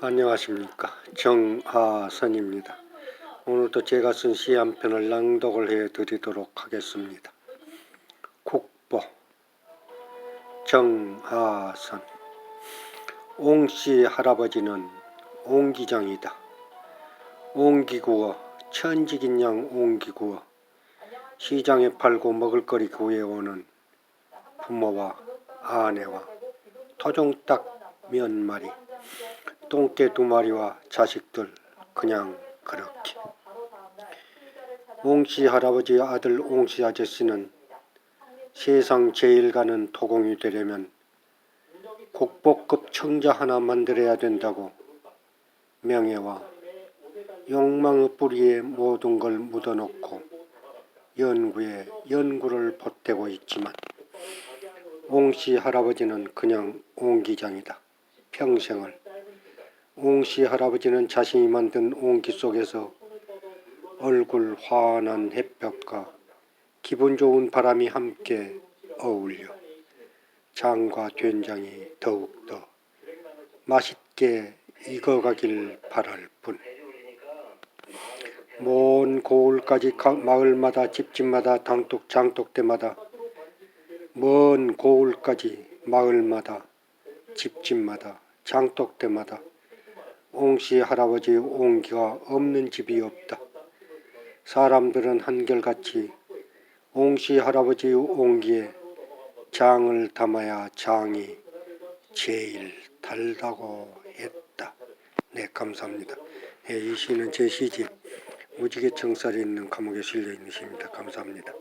안녕하십니까 정하선입니다. 오늘도 제가 쓴 시 한 편을 낭독을 해 드리도록 하겠습니다. 국보 정하선 옹씨 할아버지는 옹기장이다. 옹기구어 천직인 양 옹기구어 시장에 팔고 먹을거리 구해오는 부모와 아내와 토종닭 몇 마리 똥개 두 마리와 자식들 그냥 그렇게. 옹씨 할아버지 아들 옹씨 아저씨는 세상 제일 가는 토공이 되려면 국보급 청자 하나 만들어야 된다고 명예와 욕망의 뿌리에 모든 걸 묻어놓고 연구에 연구를 보태고 있지만 옹씨 할아버지는 그냥 옹기장이다. 평생을 옹씨 할아버지는 자신이 만든 옹기 속에서 얼굴 환한 햇볕과 기분 좋은 바람이 함께 어울려 장과 된장이 더욱더 맛있게 익어가길 바랄 뿐. 먼 고을까지 가- 마을마다 집집마다 당독 장독대마다 먼 고을까지 마을마다 집집마다 장독대마다 옹씨 할아버지 옹기가 없는 집이 없다. 사람들은 한결같이 옹씨 할아버지 옹기에 장을 담아야 장이 제일 달다고 했다. 네, 감사합니다. 예, 이 시는 제 시집 무지개 청살에 있는 감옥에 실려 있는 시입니다. 감사합니다.